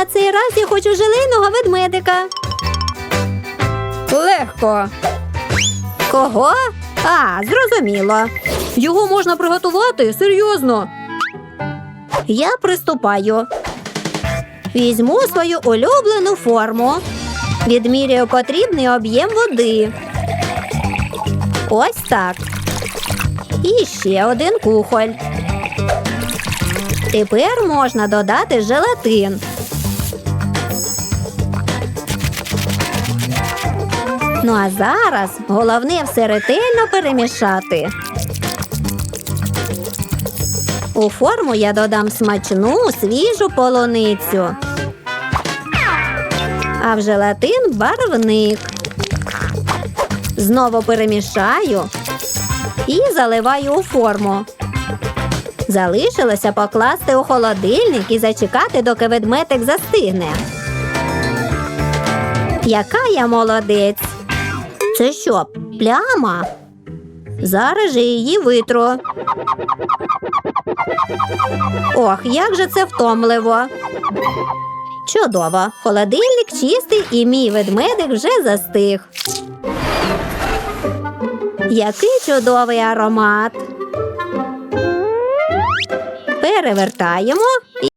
На цей раз я хочу желейного ведмедика. Легко. Кого? А, зрозуміло. Його можна приготувати серйозно. Я приступаю. Візьму свою улюблену форму. Відміряю потрібний об'єм води. Ось так. І ще один кухоль. Тепер можна додати желатин. Ну а зараз головне все ретельно перемішати. У форму я додам смачну свіжу полуницю. А в желатин барвник. Знову перемішаю і заливаю у форму. Залишилося покласти у холодильник і зачекати, доки ведмедик застигне. Яка я молодець? Це що, пляма? Зараз же її витру. Ох, як же це втомливо. Чудово, холодильник чистий і мій ведмедик вже застиг. Який чудовий аромат. Перевертаємо